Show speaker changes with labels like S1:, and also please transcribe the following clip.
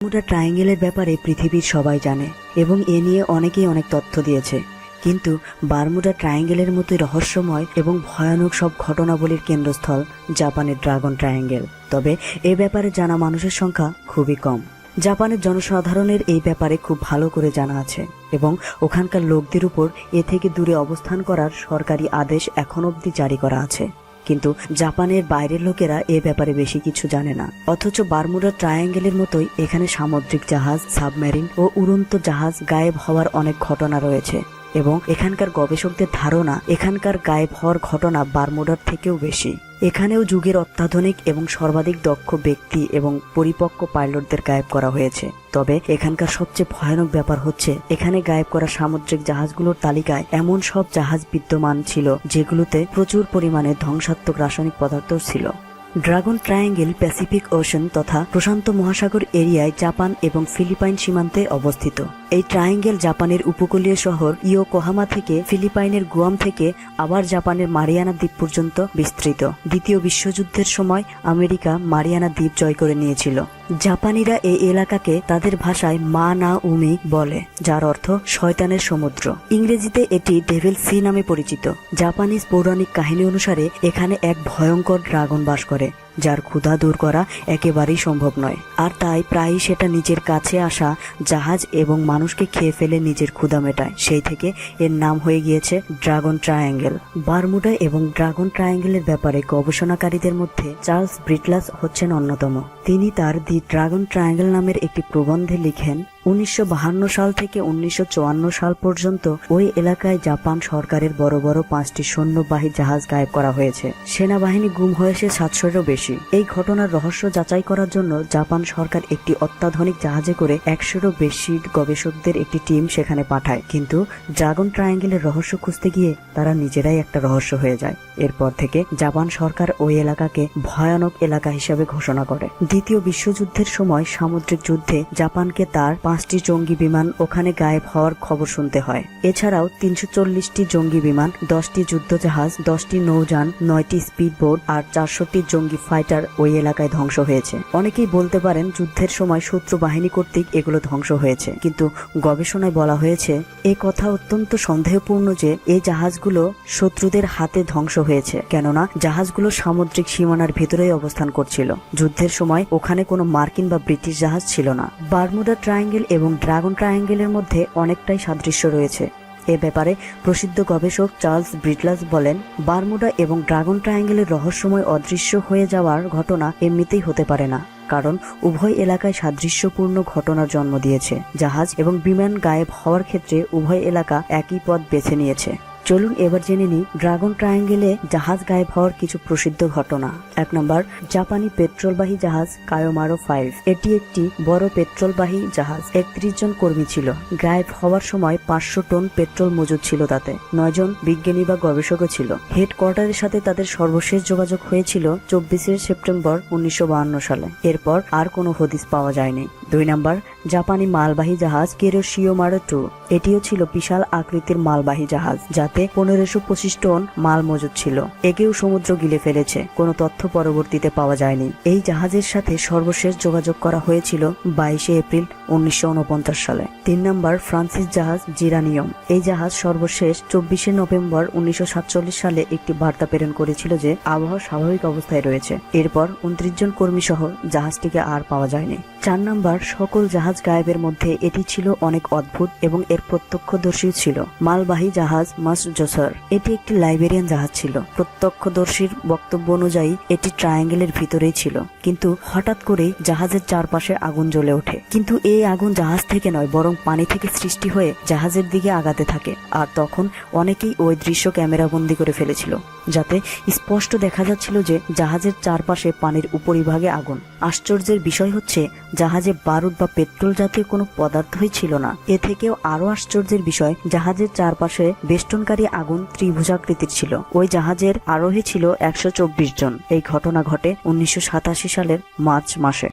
S1: Bermuda ট্রায়াঙ্গেলের ব্যাপারে পৃথিবীর সবাই জানে এবং এ নিয়ে অনেকেই অনেক তথ্য দিয়েছে। কিন্তু বারমুডা ট্রায়াঙ্গেলের মতোই রহস্যময় এবং ভয়ানক সব ঘটনাবলীর কেন্দ্রস্থল জাপানের ড্রাগন ট্রায়াঙ্গেল। তবে এ ব্যাপারে জানা মানুষের সংখ্যা খুবই কম। জাপানের জনসাধারণের এই ব্যাপারে খুব ভালো করে জানা আছে এবং ওখানকার লোকদের উপর এ থেকে দূরে অবস্থান করার সরকারি আদেশ এখন অবধি জারি করা আছে। কিন্তু জাপানের বাইরের লোকেরা এ ব্যাপারে বেশি কিছু জানে না। অথচ বারমুডা ট্রায়াঙ্গেলের মতোই এখানে সামুদ্রিক জাহাজ, সাবমেরিন ও উড়ন্ত জাহাজ গায়েব হওয়ার অনেক ঘটনা রয়েছে। এবং এখানকার গবেষকদের ধারণা, এখানকার গায়েব হওয়ার ঘটনা বারমুডার থেকেও বেশি। এখানেও যুগের অত্যাধুনিক এবং সর্বাধিক দক্ষ ব্যক্তি এবং পরিপক্ক পাইলটদের গায়েব করা হয়েছে। তবে এখানকার সবচেয়ে ভয়ানক ব্যাপার হচ্ছে, এখানে গায়েব করা সামুদ্রিক জাহাজগুলোর তালিকায় এমন সব জাহাজ বিদ্যমান ছিল, যেগুলোতে প্রচুর পরিমাণে ধ্বংসাত্মক রাসায়নিক পদার্থ ছিল। ড্রাগন ট্রায়াঙ্গেল, প্যাসিফিক ওশন তথা প্রশান্ত মহাসাগর এরিয়ায় জাপান এবং ফিলিপাইন সীমান্তে অবস্থিত। এই ট্রায়াঙ্গেল জাপানের উপকূলীয় শহর ইয়োকোহামা থেকে ফিলিপাইনের গুয়াম থেকে আবার জাপানের মারিয়ানা দ্বীপ পর্যন্ত বিস্তৃত। দ্বিতীয় বিশ্বযুদ্ধের সময় আমেরিকা মারিয়ানা দ্বীপ জয় করে নিয়েছিল। জাপানিরা এই এলাকাকে তাদের ভাষায় মা না উমি বলে, যার অর্থ শয়তানের সমুদ্র। ইংরেজিতে এটি ডেভিল সি নামে পরিচিত। জাপানিজ পৌরাণিক কাহিনী অনুসারে এখানে এক ভয়ঙ্কর ড্রাগন বাস করে। যার ক্ষুধা দূর করা একেবারেই সম্ভব নয়। আর তাই প্রায়ই সেটা নিজের কাছে আসা, জাহাজ এবং মানুষকে খেয়ে ফেলে নিজের ক্ষুধা মেটায়। সেই থেকে এর নাম হয়ে গিয়েছে ড্রাগন ট্রায়াঙ্গেল। বারমুডা এবং ড্রাগন ট্রায়াঙ্গেলের ব্যাপারে গবেষণাকারীদের মধ্যে চার্লস ব্রিটলাস হচ্ছেন অন্যতম। তিনি তার দি ড্রাগন ট্রায়াঙ্গেল নামের একটি প্রবন্ধে লিখেন উনিশশো সাল থেকে উনিশশো চুয়ান্ন সাল পর্যন্ত ওই এলাকায় জাপান সরকারের বড় বড় পাঁচটি সৈন্যবাহী জাহাজ গায়েব করা হয়েছে। সেনাবাহিনী গুম হয়েছে সাতশোরও বেশি। এই ঘটনার রহস্য যাচাই করার জন্য জাপান সরকার একটি অত্যাধুনিক জাহাজে করে একশোরও বেশি গবেষকদের একটি টিম সেখানে পাঠায়। কিন্তু ড্রাগন ট্রায়াঙ্গেলের রহস্য খুঁজতে গিয়ে তারা নিজেরাই একটা রহস্য হয়ে যায়। এরপর থেকে জাপান সরকার ওই এলাকাকে ভয়ানক এলাকা হিসেবে ঘোষণা করে। দ্বিতীয় বিশ্বযুদ্ধের সময় সামুদ্রিক যুদ্ধে জাপানকে তার পাঁচটি জঙ্গি বিমান ওখানে গায়েব হওয়ার খবর শুনতে হয়। এছাড়াও তিনশো চল্লিশটি জঙ্গি বিমান, দশটি যুদ্ধজাহাজ, দশটি নৌযান, নয়টি স্পিডবোট আর চারশোটি জঙ্গি ফাইটার ওই এলাকায় ধ্বংস হয়েছে। অনেকেই বলতে পারেন যুদ্ধের সময় শত্রু বাহিনী কর্তৃক এগুলো ধ্বংস হয়েছে। কিন্তু গবেষণায় বলা হয়েছে, এ কথা অত্যন্ত সন্দেহপূর্ণ যে এই জাহাজগুলো শত্রুদের হাতে ধ্বংস হয়েছে, কেননা জাহাজগুলো সামুদ্রিক সীমানার ভেতরেই অবস্থান করছিল। যুদ্ধের সময় ওখানে কোনো মার্কিন বা ব্রিটিশ জাহাজ ছিল না। বারমুডা ট্রায়াঙ্গেল এবং ড্রাগন ট্রায়াঙ্গেলের মধ্যে অনেকটাই সাদৃশ্য রয়েছে। এ ব্যাপারে প্রসিদ্ধ গবেষক চার্লস ব্রিটলাস বলেন, বারমুডা এবং ড্রাগন ট্রায়াঙ্গেলের রহস্যময় অদৃশ্য হয়ে যাওয়ার ঘটনা এমনিতেই হতে পারে না, কারণ উভয় এলাকায় সাদৃশ্যপূর্ণ ঘটনার জন্ম দিয়েছে। জাহাজ এবং বিমান গায়েব হওয়ার ক্ষেত্রে উভয় এলাকা একই পথ বেছে নিয়েছে। চলুন এবার জেনে নিই ড্রাগন ট্রায়াঙ্গেলে জাহাজ গায়েব হওয়ার কিছু প্রসিদ্ধ ঘটনা। এক নম্বর, জাপানি পেট্রোলবাহী জাহাজ কায়োমারো ফাইভ। এটি একটি বড় পেট্রোলবাহী জাহাজ। একত্রিশ জন কর্মী ছিল। গায়েব হওয়ার সময় পাঁচশো টন পেট্রোল মজুদ ছিল তাতে। নয়জন বিজ্ঞানী বা গবেষকও ছিল। হেডকোয়ার্টারের সাথে তাদের সর্বশেষ যোগাযোগ হয়েছিল চব্বিশে সেপ্টেম্বর উনিশশো সালে। এরপর আর কোনো হদিস পাওয়া যায়নি। দুই নম্বর, জাপানি মালবাহী জাহাজ কেরোশিওমারো টু। এটিও ছিল বিশাল আকৃতির মালবাহী জাহাজ, যাতে পনেরোশো পঁচিশ টন মাল মজুদ ছিল। একেও সমুদ্র গিলে ফেলেছে, কোনো তথ্য পরবর্তীতে পাওয়া যায়নি। এই জাহাজের সাথে সর্বশেষ যোগাযোগ করা হয়েছিল বাইশে এপ্রিল উনিশশো সালে। তিন নম্বর, ফ্রান্সিস জাহাজ জিরানিয়ম। এই জাহাজ সর্বশেষ চব্বিশে নভেম্বর উনিশশো সাতচল্লিশ সালে একটি বার্তা প্রেরণ করেছিল যে, আবহাওয়া স্বাভাবিক অবস্থায় রয়েছে। এরপর উনত্রিশ জন কর্মী সহ জাহাজটিকে আর পাওয়া যায়নি। চার নম্বর, সকল জাহাজ গায়েবের মধ্যে এটি ছিল অনেক অদ্ভুত এবং এর প্রত্যক্ষদর্শী ছিল। মালবাহী জাহাজ মাস জোসার এটি একটি লাইবেরিয়ান জাহাজ ছিল। প্রত্যক্ষদর্শীর বক্তব্য অনুযায়ী, এটি ট্রায়াঙ্গেলের ভিতরেই ছিল। কিন্তু হঠাৎ করেই জাহাজের চারপাশে আগুন জ্বলে ওঠে। কিন্তু এই আগুন জাহাজ থেকে নয়, বরং পানি থেকে সৃষ্টি হয়ে জাহাজের দিকে আগাতে থাকে। আর তখন অনেকেই ওই দৃশ্য ক্যামেরাবন্দি করে ফেলেছিল, যাতে স্পষ্ট দেখা যাচ্ছিল যে জাহাজের চারপাশে পানির উপরিভাগে আগুন। আশ্চর্যের বিষয় হচ্ছে, জাহাজে বারুদ বা পেট্রোল জাতীয় কোনো পদার্থই ছিল না। এ থেকেও আরও আশ্চর্যের বিষয়, জাহাজের চারপাশে বেষ্টনকারী আগুন ত্রিভুজাকৃতির ছিল। ওই জাহাজের আরোহী ছিল একশো চব্বিশ জন। এই ঘটনা ঘটে উনিশশো সাতাশি সালের মার্চ মাসে।